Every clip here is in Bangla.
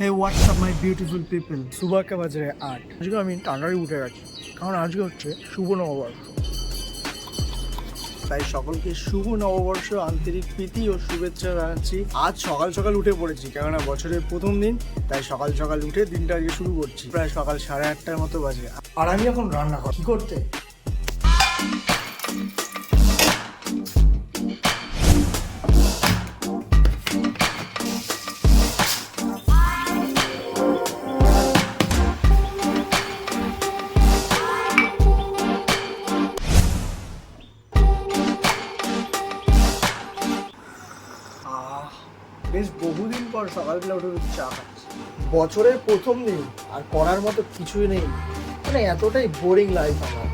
Hey WhatsApp my beautiful people সুবাহকে বাজে আট আজকে আমি টানারি উঠে গেছি কারণ আজকে হচ্ছে শুভ নববর্ষ তাই সকলকে শুভ নববর্ষ আন্তরিক প্রীতি ও শুভেচ্ছা জানাচ্ছি। আজ সকাল সকাল উঠে পড়েছি কেননা বছরের প্রথম দিন তাই সকাল সকাল উঠে দিনটা আজকে শুরু করছি। প্রায় সকাল সাড়ে আটটার মতো বাজে। আর আমি এখন রান্না করি কি করতে? বেশ বহুদিন পর সকালবেলা উঠে উঠে চা খাচ্ছি। বছরের প্রথম দিন, আর করার মতো কিছুই নেই। মানে এতটাই বোরিং লাইফ আমার।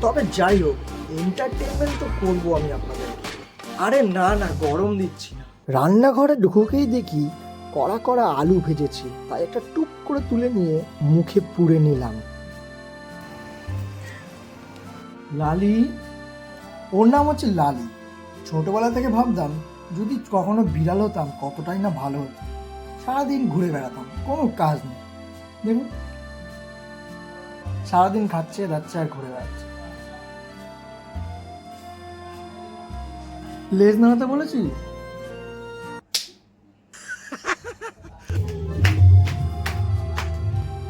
তবে যাই হোক এন্টারটেনমেন্ট তো করব আমি আপনাদের। আরে না না, গরম দিচ্ছি না। রান্নাঘরে ঢুকেই দেখি কড়া কড়া আলু ভেজেছি। তাই একটা টুক করে তুলে নিয়ে মুখে পুড়ে নিলাম। লালি? ওর নাম হচ্ছে লালি। ছোটবেলা থেকে ভাবতাম যদি কখনো বিড়াল হতাম, কতটাই না ভালো হতো। সারাদিন ঘুরে বেড়াতাম, কোনো কাজ নেই। দেখুন, সারাদিন খাচ্ছে, যাচ্ছে আর ঘুরে বেড়াচ্ছে। লেজ নাড়াতে বলেছি?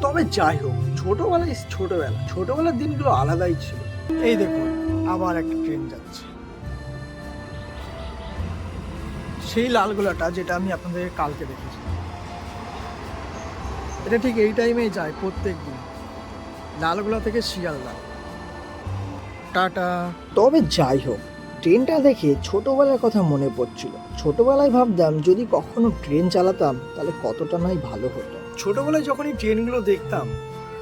তবে যাই হোক, ছোটবেলায়, ছোটবেলা, ছোটবেলার দিনগুলো আলাদাই ছিল। এই দেখুন, আবার একটা ট্রেন যাচ্ছে। সেই লালগোলাটা যেটা আমি আপনাদের কালকে দেখেছি। এটা ঠিক এই টাইমেই যায় প্রত্যেক দিন লালগোলা থেকে শিয়ালদা। টাটা। তবে যাই হোক ট্রেনটা দেখে ছোটবেলার কথা মনে পড়ছিল। ছোটবেলায় ভাবতাম যদি কখনো ট্রেন চালাতাম তাহলে কতটা নাই ভালো হতো। ছোটবেলায় যখন এই ট্রেনগুলো দেখতাম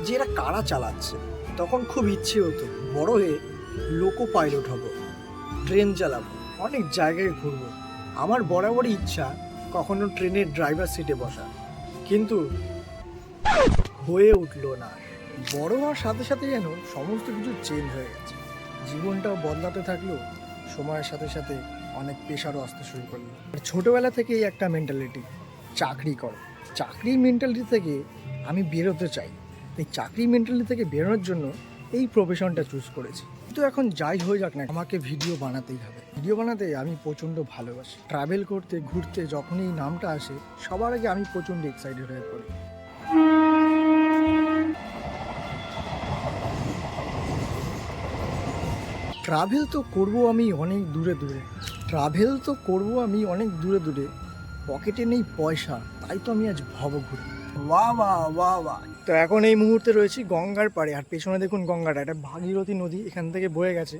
যে এরা কারা চালাচ্ছে তখন খুব ইচ্ছে হতো বড় হয়ে লোকো পাইলট হব ট্রেন চালাবো অনেক জায়গায় ঘুরবো। আমার বরাবরই ইচ্ছা কখনো ট্রেনের ড্রাইভার সিটে বসা কিন্তু হয়ে উঠল না। বড় হওয়ার সাথে সাথে যেন সমস্ত কিছু চেঞ্জ হয়ে গেছে। জীবনটাও বদলাতে থাকলেও সময়ের সাথে সাথে অনেক পেশারও আসতে শুরু করল। ছোটোবেলা থেকেই একটা মেন্টালিটি চাকরি করো। চাকরির মেন্টালিটি থেকে আমি বেরোতে চাই। এই চাকরি মেন্টালিটি থেকে বেরোনোর জন্য এই প্রফেশনটা চুজ করেছি। কিন্তু এখন যাই হয়ে যাক না আমাকে ভিডিও বানাতেই হবে। ভিডিও বানাতে আমি প্রচণ্ড ভালোবাসি। ট্রাভেল করতে, ঘুরতে, যখনই নামটা আসে, সবার আগে আমি প্রচণ্ড এক্সাইটেড হয়ে পড়ি। ট্রাভেল তো করব আমি অনেক দূরে দূরে। ট্রাভেল তো করব আমি অনেক দূরে দূরে। পকেটে নেই পয়সা, তাই তো আমি আজ ভব ঘুরি। বাহ বাহ। তো এখন এই মুহূর্তে রয়েছি গঙ্গার পাড়ে। আর পেছনে দেখুন গঙ্গাটা এটা ভাগীরথী নদী এখান থেকে বয়ে গেছে।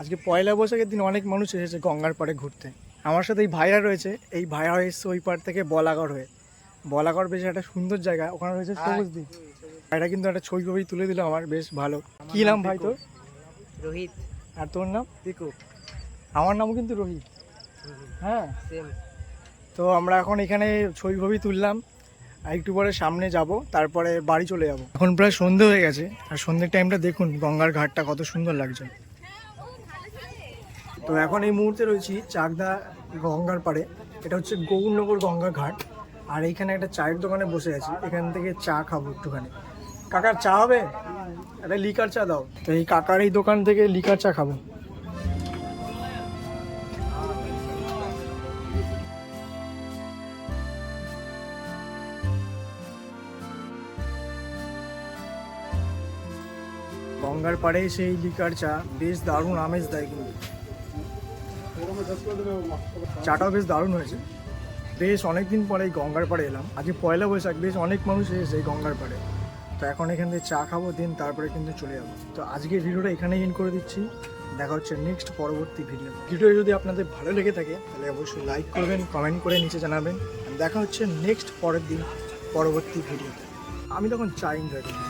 আজকে পয়লা বৈশাখের দিন অনেক মানুষ এসেছে গঙ্গার পাড়ে ঘুরতে। আমার সাথে এই ভাইরা রয়েছে এই ভাইরা এসছে ওই পাড় থেকে বলাগড় হয়ে। বলাগড় বেশ একটা সুন্দর জায়গা ওখানে রয়েছে সবুজ দ্বীপ। এটা কিন্তু একটা ছবি ছবি তুলে দিল আমার বেশ ভালো। কি নাম ভাই তোর? রোহিত। আর তোর নাম? পিকু আমার নামও কিন্তু রোহিত। হ্যাঁ। তো আমরা এখন এখানে ছবি ছবি তুললাম। একটু পরে সামনে যাব, তারপরে বাড়ি চলে যাব। এখন প্রায় সন্ধে হয়ে গেছে, আর সন্ধ্যের টাইমটা দেখুন গঙ্গার ঘাটটা কত সুন্দর লাগছে। তো এখন এই মুহূর্তে রয়েছি চাকদা গঙ্গার পাড়ে, এটা হচ্ছে গৌরনগর গঙ্গা ঘাট, আর এইখানে একটা চায়ের দোকানে বসে আছি, এখান থেকে চা খাব একটুখানি। কাকার চা হবে? একটা লিকার চা দাও। তো এই কাকার এই দোকান থেকে লিকার চা খাব। গঙ্গার পাড়ে সেই লিকার চা বেশ দারুণ আমেজ দেয় কিন্তু। চাটাও বেশ দারুণ হয়েছে। বেশ অনেক দিন পরে এই গঙ্গার পাড়ে এলাম। আজকে পয়লা বৈশাখ, বেশ অনেক মানুষ এসেছে এই গঙ্গার পাড়ে। তো এখন এখান থেকে চা খাব, দিন তারপরে কিন্তু চলে যাব। তো আজকের ভিডিওটা এখানেই এন্ড করে দিচ্ছি। দেখা হচ্ছে নেক্সট পরবর্তী ভিডিও ভিডিও যদি আপনাদের ভালো লেগে থাকে, তাহলে অবশ্যই লাইক করবেন কমেন্ট করে নিচে জানাবেন। দেখা হচ্ছে নেক্সট পরের দিন পরবর্তী ভিডিওতে আমি তখন চা এনজয় করি